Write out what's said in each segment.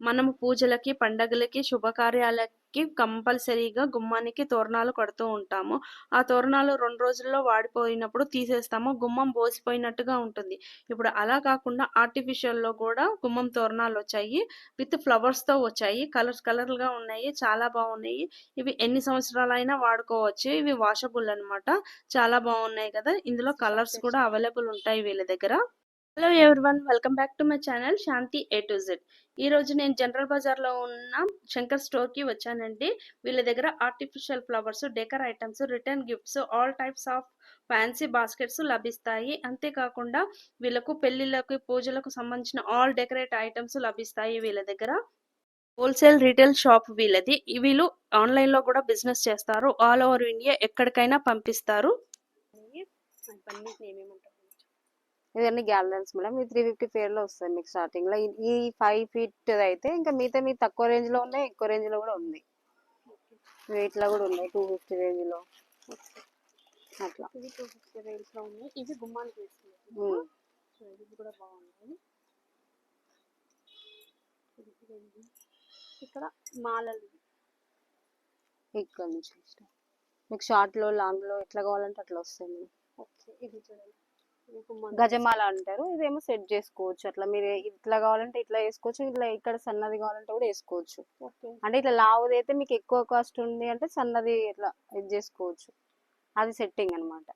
మనము పూజలకి, పండగలకి, శుభకార్యాలకి కంపల్సరీగా గుమ్మానికి తోరణాలు కడుతూ ఉంటాము. ఆ తోరణాలు 2 రోజుల్లో వాడిపోయినప్పుడు తీసేస్తాము. గుమ్మం బోసిపోయినట్టుగా ఉంటుంది. ఇప్పుడు అలా కాకుండా ఆర్టిఫిషియల్‌లో గూడా గుమ్మం తోరణాలొచ్చాయి. విత్ ఫ్లవర్స్‌తో వచ్చాయి. కలర్స్ కలర్‌గా ఉన్నాయి. చాలా బావున్నాయి. ఇవి ఎన్ని సంవత్సరాలైనా వాడుకోవచ్చు. ఇవి వాషబుల్ అనమాట. చాలా బావున్నాయి కదా! ఇందులో కలర్స్ కూడా అవైలబుల్ ఉంటాయి వీళ్ళ దగ్గర. Hello everyone welcome back to my channel Shanti A to Z. ఈ రోజు నేను జనరల్ బజార్‌లో ఉన్న శంకర్ స్టోర్‌కి వచ్చానండి. వీళ్ళ దగ్గర artificial flowers, decor items return gifts, all types of fancy baskets లభిస్తాయి. అంతేకాకుండా వీళ్ళకు పెళ్ళిళ్ళకి, పూజలకు సంబంధించిన ఆల్ డెకరేట్ ఐటమ్స్ లభిస్తాయి వీళ్ళ దగ్గర. హోల్‌సేల్, రీటైల్ షాప్ వీళ్ళది. వీళ్ళు ఆన్‌లైన్‌లో కూడా బిజినెస్ చేస్తారు. ఆల్ ఓవర్ ఇండియా ఎక్కడికైనా పంపిస్తారు. ఇవన్నీ గ్యాలరీస్ మేడం. ఇది త్రీ ఫిఫ్టీ పేర్లో వస్తుంది మీకు స్టార్టింగ్లో ఈ- ఫైవ్ ఫీట్ అయితే ఇంకా మిగతా మీ తక్కువ రేంజ్లో ఉన్నాయి ఎక్కువ రేంజ్లో కూడా ఉంది. వెయిట్లో కూడా ఉన్నాయి టూ ఫిఫ్టీ రేంజ్లో అట్లా. ఇవి టూ ఫిఫ్టీ రేంజ్లో ఉన్నాయి. ఇవి గుమ్మానికి వేసుకున్నాయి కూడా. ఇక్కడ మాలలు. ఇక్కడ నుంచి. మీకు షార్ట్లో లాంగ్లో ఎట్లా కావాలంటే అట్లా వస్తాయి మేడం. ఓకే ఇది చూడండి. గజమాల అంటారు. ఇదేమో సెట్ చేసుకోవచ్చు. అట్లా మీరు ఇట్లా కావాలంటే ఇట్లా వేసుకోవచ్చు. ఇట్లా ఇక్కడ సన్నది కావాలంటే కూడా వేసుకోవచ్చు. ఓకే. అంటే ఇట్లా లావుది అయితే మీకు ఎక్కువ కాస్ట్ ఉంది అంటే సన్నది ఇట్లా ఇది చేసుకోవచ్చు. అది సెట్టింగ్ అన్నమాట.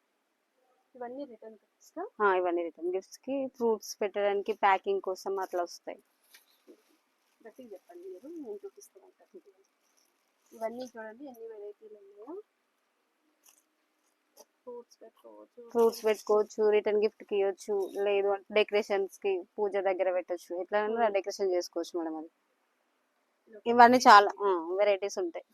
ఇవన్నీ రిటర్న్ గిఫ్ట్స్ ఇవన్నీ రిటర్న్ గిఫ్ట్స్కి ఫ్రూట్స్ పెట్టడానికి ప్యాకింగ్ కోసం అట్లా వస్తాయి. చెప్పండి మీరు. నేను చూపిస్తాను ఇవన్నీ చూడండి ఎన్ని వెరైటీలు ఉన్నాయో. ఫ్రూట్స్ పెట్టుకోవచ్చు. రిటర్న్ గిఫ్ట్కి ఇవ్వచ్చు లేదు అంటే డెకరేషన్స్కి పూజ దగ్గర పెట్టొచ్చు ఎట్లా డెకరేషన్ చేసుకోవచ్చు మేడం అది. ఇవన్నీ చాలా వెరైటీస్ ఉంటాయి.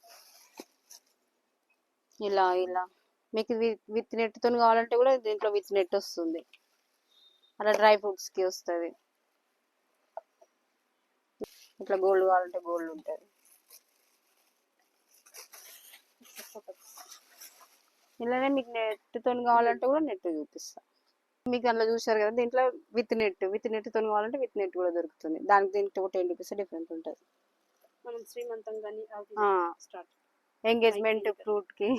ఇలా ఇలా. మీకు విత్ నెట్తో కావాలంటే కూడా దీంట్లో విత్ నెట్ వస్తుంది. అలా డ్రై ఫ్రూట్స్కి వస్తుంది. ఇట్లా గోల్డ్ కావాలంటే గోల్డ్ ఉంటుంది. ఇలానే మీకు నెట్తో కావాలంటే కూడా నెట్ చూపిస్తా. మీకు అందులో చూసారు కదా దీంట్లో విత్ నెట్ విత్ నెట్తో కావాలంటే విత్ నెట్ కూడా దొరుకుతుంది. దానికి దీనికి ఒక టెన్ రూపీస్ డిఫరెంట్ ఉంటుంది. మనం శ్రీమంతం కానీ స్టార్ట్ ఎంగేజ్మెంట్ ఫ్రూట్కి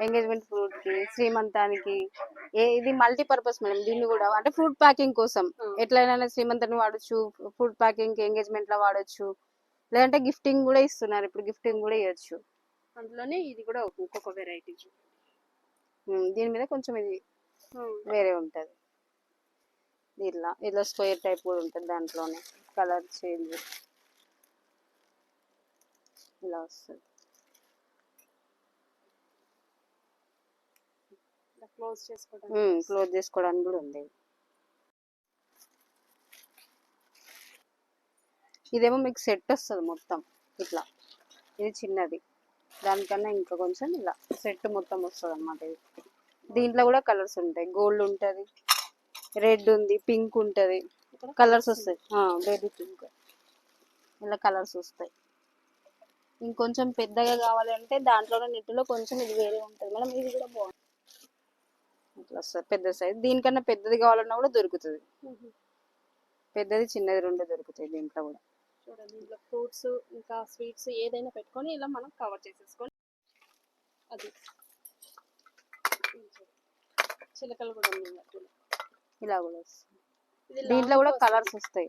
ఎంగేజ్మెంట్ ఫ్రూట్కి శ్రీమంతానికి ఏ ఇది మల్టీపర్పస్ మేడం దీన్ని కూడా అంటే ఫ్రూట్ ప్యాకింగ్ కోసం. ఎట్లయినా శ్రీమంతాన్ని వాడచ్చు ఫ్రూట్ ప్యాకింగ్ ఎంగేజ్మెంట్లో వాడచ్చు. లేదంటే గిఫ్టింగ్ కూడా ఇస్తున్నారు ఇప్పుడు గిఫ్టింగ్ కూడా ఇవ్వచ్చు అందులోనే ఇది కూడా ఒక- ఇంకొక వెరైటీ దీని మీద కొంచెం ఇది వేరే ఉంటది. ఇట్లా ఇట్లా స్క్వేర్ టైప్ కూడా ఉంటుంది దాంట్లోనే కలర్ చేంజ్. ఇలా వస్తుంది. క్లోజ్ చేసుకోవడానికి క్లోజ్ చేసుకోవడానికి కూడా ఉంది ఇదేమో మీకు సెట్ వస్తుంది మొత్తం ఇట్లా. ఇది చిన్నది. దానికన్నా ఇంకా కొంచెం ఇలా సెట్ మొత్తం వస్తుంది అనమాట ఇది దీంట్లో కూడా కలర్స్ ఉంటాయి. గోల్డ్ ఉంటుంది రెడ్ ఉంది పింక్ ఉంటుంది. కలర్స్ వస్తాయి. Baby pink. ఇలా కలర్స్ వస్తాయి. ఇంకొంచెం పెద్దగా కావాలంటే దాంట్లోనే నెట్లో కొంచెం ఇది వేరే ఉంటుంది. మేడం ఇది కూడా బాగుంటుంది ఇట్లా వస్తుంది. పెద్ద సైజ్. దీనికన్నా పెద్దది కావాలన్నా కూడా దొరుకుతుంది. పెద్దది చిన్నది రెండు దొరుకుతాయి దీంట్లో కూడా. చూడండి ఇందులో ఫ్రూట్స్ ఇంకా స్వీట్స్ ఏదైనా పెట్టుకొని ఇలా మనం కవర్ చేసేసుకొని అది చిలకలు కూడా ఉన్నాయి. ఇలా కూడా వస్తుంది. దీంట్లో కూడా. కలర్స్ వస్తాయి.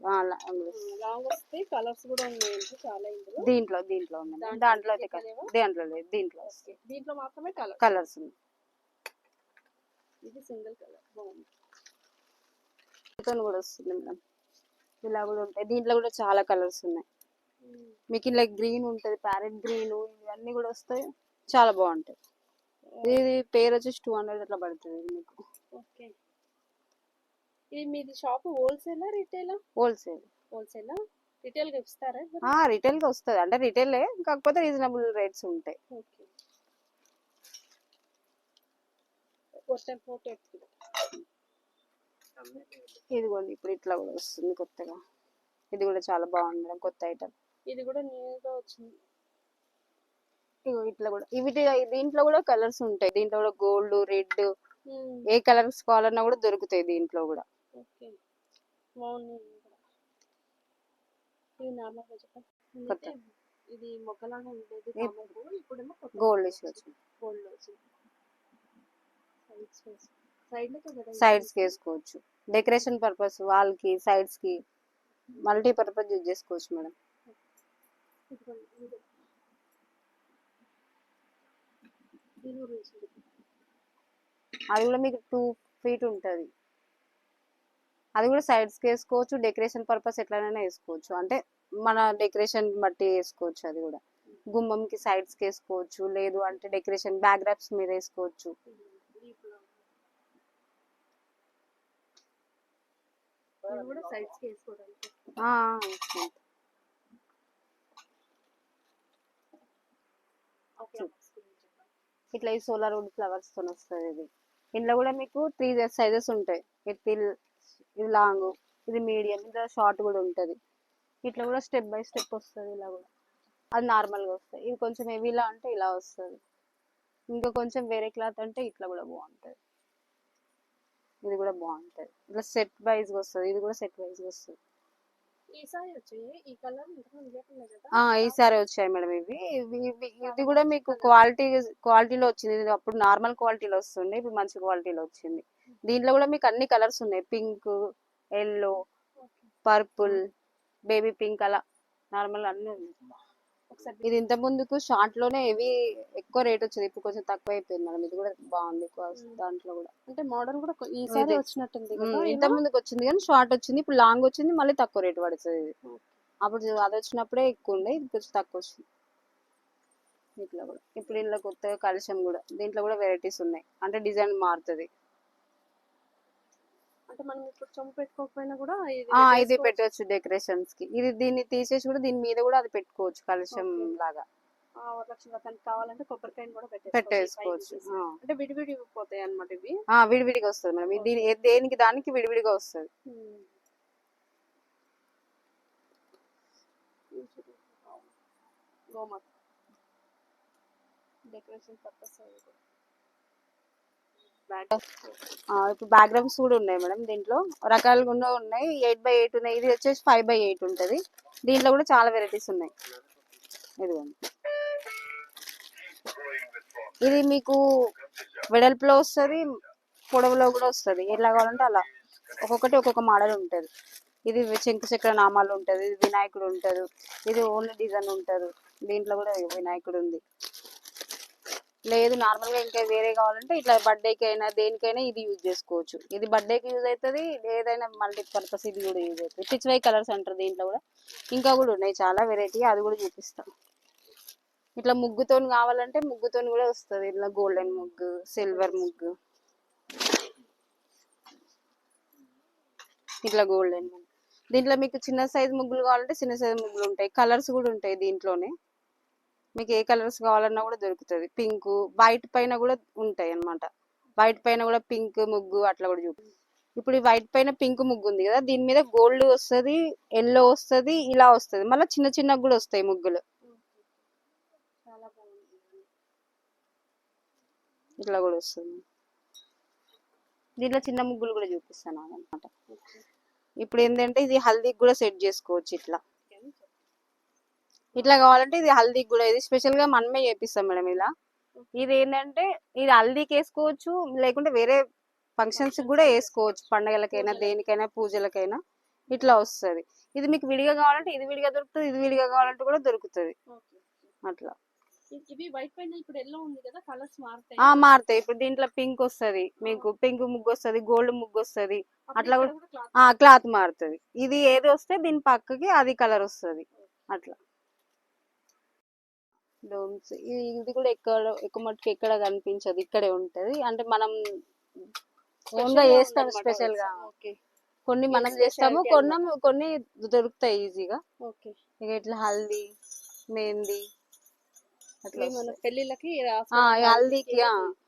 లాంగ్ వస్తాయి. కలర్స్ కూడా ఉన్నాయండి చాలా ఇందులో. దీంట్లో దీంట్లో ఉన్నాయి. దాంట్లో దాంట్లో అయితే దీంట్లో లేదు దీంట్లో దీంట్లో మాత్రమే కలర్ కలర్స్ ఉన్నాయి. ఇది సింగిల్ కలర్. బాగుంది. కూడా వస్తుంది మేడం. ఇలా కూడా ఉంటాయి. దీంట్లో కూడా చాలా కలర్స్ ఉన్నాయి. మీకు ఇలా గ్రీన్ ఉంటుంది ప్యారెట్ గ్రీన్ ఇవన్నీ కూడా వస్తాయి చాలా బాగుంటాయి. ఇది పేరు వచ్చేసి టూ హండ్రెడ్ అట్లా పడుతుంది మీకు. ఓకే. ఇది మీది షాప్ హోల్సేలా రిటైలా? హోల్సేల్. హోల్సేలా? రిటైల్గా ఇస్తారా రిటైల్గా వస్తుంది. అంటే రిటైలే కాకపోతే రీజనబుల్ రేట్స్ ఉంటాయి. ఓకే. ఫోటో ఇదిగోండి ఇప్పుడు ఇట్లా కూడా వస్తుంది కొత్తగా. ఇది కూడా చాలా బాగుంది మేడం కొత్త ఐటమ్ ఇది కూడా న్యూగా వచ్చింది. ఇగో ఇట్లా కూడా ఇవి దీంట్లో కూడా కలర్స్ ఉంటాయి. దీంట్లో కూడా గోల్డ్ రెడ్ ఏ కలర్స్ కావాలన్నా కూడా దొరుకుతాయి దీంట్లో కూడా. ఇది ఉండేది ఇప్పుడేమో గోల్డ్ ఇష్యూ వచ్చింది గోల్డ్ వచ్చింది సైడ్స్ సైడ్లో కదా సైడ్స్కి వేసుకోవచ్చు. డెకరేషన్ పర్పస్ వాల్కి సైడ్స్కి మల్టీ పర్పస్ యూజ్ చేసుకోవచ్చు మేడం. అది కూడా మీకు టూ ఫీట్ ఉంటుంది. అది కూడా సైడ్స్కి వేసుకోవచ్చు డెకరేషన్ పర్పస్ ఎట్లనైనా వేసుకోవచ్చు. అంటే మన డెకరేషన్ బట్టి వేసుకోవచ్చు అది కూడా. గుమ్మంకి సైడ్స్కి వేసుకోవచ్చు లేదు అంటే డెకరేషన్ బ్యాక్ డ్రాప్స్ మీద వేసుకోవచ్చు Deep లో. ఇది కూడా సైడ్స్ వేసుకోవడానికి. ఇట్లా ఈ సోలార్ వుడ్ ఫ్లవర్స్తో వస్తుంది ఇది. ఇందులో కూడా మీకు త్రీ సైజెస్ ఉంటాయి. ఇది ఇది లాంగ్ ఇది మీడియం ఇది షార్ట్ కూడా ఉంటది. ఇట్లా కూడా స్టెప్ బై స్టెప్ వస్తుంది ఇలా కూడా. అది నార్మల్గా వస్తుంది. ఇది కొంచెం హెవీలా అంటే ఇలా వస్తుంది. ఇంకా కొంచెం వేరే క్లాత్ అంటే ఇట్లా కూడా బాగుంటది. ఇది కూడా బాగుంటది. ఇట్లా సెట్ వైజ్ వస్తుంది. ఇది కూడా సెట్ వైజ్ వస్తుంది. ఈసారి వచ్చాయి. మేడం ఇవి. ఇది కూడా మీకు క్వాలిటీ క్వాలిటీలో వచ్చింది. ఇది అప్పుడు నార్మల్ క్వాలిటీలో వస్తుంది ఇప్పుడు మంచి క్వాలిటీలో వచ్చింది. దీంట్లో కూడా మీకు అన్ని కలర్స్ ఉన్నాయి. Pink yellow purple baby pink అలా. నార్మల్ అన్ని ఉన్నాయి. ఒకసారి ఇది ఇంత ముందుకు షార్ట్లోనే ఇవి ఎక్కువ రేట్ వచ్చింది? ఇప్పుడు కొంచెం తక్కువ అయిపోయింది మేడం. ఇది కూడా బాగుంది దాంట్లో కూడా. అంటే మోడల్ కూడా ఈసారి. వచ్చినట్టుంది ఇంత ముందుకు వచ్చింది కానీ షార్ట్ వచ్చింది. ఇప్పుడు లాంగ్ వచ్చింది. మళ్ళీ తక్కువ రేట్ పడుతుంది ఇది. అప్పుడు అది వచ్చినప్పుడే ఎక్కువ ఉండే. ఇది కొంచెం తక్కువ వచ్చింది. ఇట్లా కూడా. ఇప్పుడు ఇందులో కొత్తగా కలుషం కూడా. దీంట్లో కూడా వెరైటీస్ ఉన్నాయి. అంటే డిజైన్ మారుతుంది. అంటే మనం ఇప్పుడు చొమ్ము పెట్టుకోకపోయినా కూడా ఇది. పెట్టవచ్చు డెకరేషన్స్కి. ఇది దీన్ని తీసేసి కూడా దీని మీద కూడా అది పెట్టుకోవచ్చు కలుషం. లాగా. వరలక్ష్మి వ్రతానికి కావాలంటే కొబ్బరికాయని కూడా పెట్టేసుకోవచ్చు. అంటే పోతాయి ఇవి. విడివిడిగా వస్తుంది మేడం. ఏ- దేనికి దానికి విడివిడిగా వస్తుంది. గోమాత. డెకరేషన్ పర్పస్ ఇప్పుడు బ్యాక్గ్రౌండ్స్ కూడా ఉన్నాయి మేడం దీంట్లో. రకాలుగా ఉన్నాయి. ఎయిట్ బై ఎయిట్ ఉన్నాయి. ఇది వచ్చేసి ఫైవ్ బై ఎయిట్ ఉంటుంది. దీంట్లో కూడా చాలా వెరైటీస్ ఉన్నాయి. ఇదిగోండి. ఇది మీకు వెడల్పులో వస్తుంది పొడవులో కూడా వస్తుంది. ఎలా కావాలంటే అలా. ఒక్కొక్కటి ఒక్కొక్క మోడల్ ఉంటుంది. ఇది శంకు చక్ర నామాలు ఉంటుంది ఇది వినాయకుడు ఉంటుంది. ఇది ఓన్లీ డిజైన్ ఉంటుంది. దీంట్లో కూడా వినాయకుడు ఉంది. లేదు నార్మల్గా ఇంకా వేరే కావాలంటే ఇట్లా బర్త్డేకి అయినా దేనికైనా ఇది యూజ్ చేసుకోవచ్చు. ఇది బర్త్డేకి యూజ్ అవుతుంది ఏదైనా మల్టీ పర్పస్ ఇది కూడా యూజ్ అవుతుంది పిచ్ వై కలర్స్ అంటారు దీంట్లో కూడా ఇంకా కూడా ఉన్నాయి చాలా వెరైటీ అది కూడా చూపిస్తాం. ఇట్లా ముగ్గుతోని కావాలంటే ముగ్గుతోని కూడా వస్తుంది. ఇట్లా గోల్డెన్ ముగ్గు సిల్వర్ ముగ్గు. ఇట్లా గోల్డెన్ ముగ్గు. దీంట్లో మీకు చిన్న సైజ్ ముగ్గులు కావాలంటే చిన్న సైజ్ ముగ్గులు ఉంటాయి. కలర్స్ కూడా ఉంటాయి దీంట్లోనే. మీకు ఏ కలర్స్ కావాలన్నా కూడా దొరుకుతుంది. పింక్ వైట్ పైన కూడా ఉంటాయి అన్నమాట. వైట్ పైన కూడా పింక్ ముగ్గు అట్లా కూడా చూపి ఇప్పుడు ఈ వైట్ పైన పింక్ ముగ్గు ఉంది కదా దీని మీద గోల్డ్ వస్తుంది ఎల్లో వస్తుంది ఇలా వస్తుంది. మళ్ళీ చిన్న చిన్న కూడా వస్తాయి ముగ్గులు. చాలా బాగుంది. ఇట్లా కూడా వస్తుంది. దీంట్లో చిన్న ముగ్గులు కూడా చూపిస్తాను అనమాట ఇప్పుడు ఏంటంటే ఇది హల్దీకి కూడా సెట్ చేసుకోవచ్చు ఇట్లా. ఇట్లా కావాలంటే ఇది హల్దీకి కూడా ఇది స్పెషల్గా మనమే చేపిస్తాం మేడం ఇలా. ఇది ఏంటంటే ఇది హల్దీకి వేసుకోవచ్చు లేకుంటే వేరే ఫంక్షన్స్ కూడా వేసుకోవచ్చు పండగలకైనా దేనికైనా పూజలకైనా. ఇట్లా వస్తది. ఇది మీకు విడిగా కావాలంటే ఇది విడిగా దొరుకుతుంది ఇది విడిగా కావాలంటే కూడా దొరుకుతుంది. అట్లా. మారుతాయి. ఇప్పుడు దీంట్లో పింక్ వస్తది మీకు పింక్ ముగ్గు వస్తది గోల్డ్ ముగ్గు వస్తది. అట్లా కూడా- క్లాత్ మారుతుంది. ఇది ఏది వస్తే దీని పక్కకి అది కలర్ వస్తది. అట్లా. డోమ్స్ ఇది కూడా ఎక్కడ ఎక్కువ మట్టుకు ఎక్కడ కనిపించదు ఇక్కడే ఉంటది. అంటే మనం ఓన్గా special గా. చేస్తాం స్పెషల్గా కొన్ని మనం చేస్తాము. కొన్ని కొన్ని దొరుకుతాయి ఈజీగా. ఓకే. ఇక ఇట్లా హల్దీ మెహందీ. పెళ్ళిళ్ళకి హల్దీకి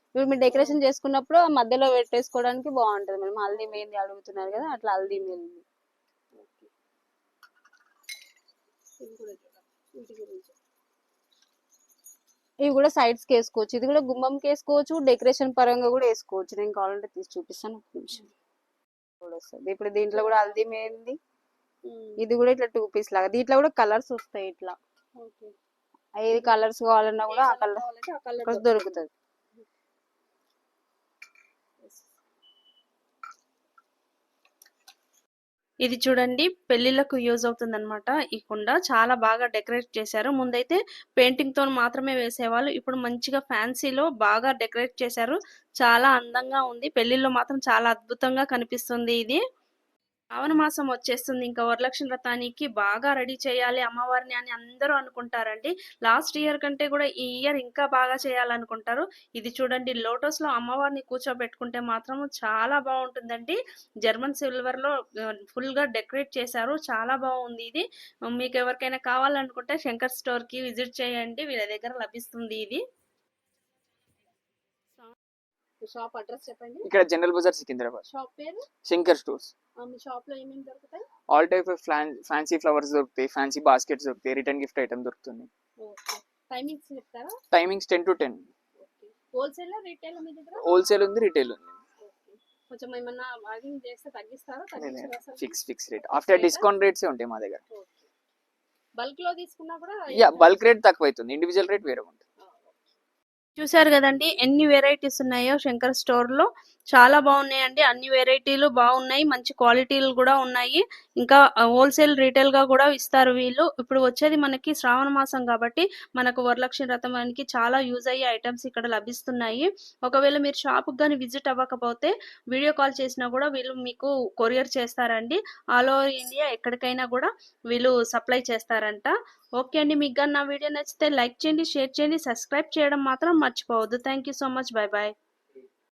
ఇప్పుడు మీరు డెకరేషన్ చేసుకున్నప్పుడు మధ్యలో పెట్టేసుకోవడానికి బాగుంటది. మేడం హల్దీ మెహందీ అడుగుతున్నారు కదా అట్లా హల్దీ మెహందీ ఓకే. ఇది కూడా చూడాలి. వీటి గురించి ఇవి కూడా సైడ్స్కి వేసుకోవచ్చు. ఇది కూడా గుమ్మంకి వేసుకోవచ్చు డెకరేషన్ పరంగా కూడా వేసుకోవచ్చు. నేను కావాలంటే తీసి చూపిస్తాను ఒక నిమిషం. వస్తుంది. ఇప్పుడు దీంట్లో కూడా హల్దీ మెహందీ ఇది కూడా ఇట్లా టూ పీస్ లాగా. దీంట్లో కూడా కలర్స్ వస్తాయి ఇట్లా. ఏది కలర్స్ కావాలన్నా కూడా ఆ కలర్ దొరుకుతుంది. ఇది చూడండి పెళ్ళిళ్ళకు యూజ్ అవుతుంది అనమాట ఈ కుండ. చాలా బాగా డెకరేట్ చేశారు. ముందైతే పెయింటింగ్తో మాత్రమే వేసేవాళ్ళు. ఇప్పుడు మంచిగా ఫ్యాన్సీలో బాగా డెకరేట్ చేశారు. చాలా అందంగా ఉంది. పెళ్ళిలో మాత్రం చాలా అద్భుతంగా కనిపిస్తుంది ఇది. శ్రావణ మాసం వచ్చేస్తుంది. ఇంకా వరలక్ష్మి వ్రతానికి బాగా రెడీ చేయాలి అమ్మవారిని అని అందరూ అనుకుంటారండి. లాస్ట్ ఇయర్ కంటే కూడా ఈ ఇయర్ ఇంకా బాగా చేయాలనుకుంటారు. ఇది చూడండి లోటస్లో అమ్మవారిని కూర్చోబెట్టుకుంటే మాత్రం చాలా బాగుంటుందండి. జర్మన్ సిల్వర్లో ఫుల్గా డెకరేట్ చేశారు. చాలా బాగుంది ఇది. మీకు ఎవరికైనా కావాలనుకుంటే శంకర్ స్టోర్కి విజిట్ చేయండి. వీళ్ళ దగ్గర లభిస్తుంది ఇది. షాప్ అడ్రస్ చెప్పండి. ఇక్కడ జనరల్ బజార్ సికింద్రాబాద్. షాప్ పేరు? శంకర్ స్టోర్స్. మీ షాప్లో ఏమేమి దొరుకుతాయి? All type of fancy flowers దొరుకుతాయి ఫ్యాన్సీ బాస్కెట్స్ దొరుకుతాయి రిటర్న్ గిఫ్ట్ ఐటమ్ దొరుకుతుంది టైమింగ్స్ చెప్తారా? Timings ten to ten wholesale retail మీ దగ్గర? హోల్సేల్ ఉంది రిటైల్ ఉంది. కొంచెం ఏమన్నా బార్గింగ్ చేస్తే తగ్గిస్తారా? Fix fix rate after discount rates ఉంటాయి మా దగ్గర. బల్క్లో తీసుకున్నా కూడా యా బల్క్ రేట్ తక్కువ అవుతుంది ఇండివిజువల్ రేట్ వేరే ఉంటుంది. చూసారు కదండి ఎన్ని వెరైటీస్ ఉన్నాయో శంకర్ స్టోర్లో. చాలా బాగున్నాయండి. అన్ని వెరైటీలు బాగున్నాయి. మంచి క్వాలిటీలు కూడా ఉన్నాయి. ఇంకా హోల్సేల్ రీటైల్గా కూడా ఇస్తారు వీళ్ళు. ఇప్పుడు వచ్చేది మనకి శ్రావణ మాసం కాబట్టి మనకు వరలక్ష్మి వ్రతానికి చాలా యూజ్ అయ్యే ఐటమ్స్ ఇక్కడ లభిస్తున్నాయి. ఒకవేళ మీరు షాప్ కానీ విజిట్ అవ్వకపోతే వీడియో కాల్ చేసినా కూడా వీళ్ళు మీకు కొరియర్ చేస్తారండి. ఆల్ ఓవర్ ఇండియా ఎక్కడికైనా కూడా వీళ్ళు సప్లై చేస్తారంట. ఓకే అండి. మీకు కానీ నా వీడియో నచ్చితే లైక్ చేయండి షేర్ చేయండి సబ్స్క్రైబ్ చేయడం మాత్రం మర్చిపోవద్దు. Thank you so much. Bye bye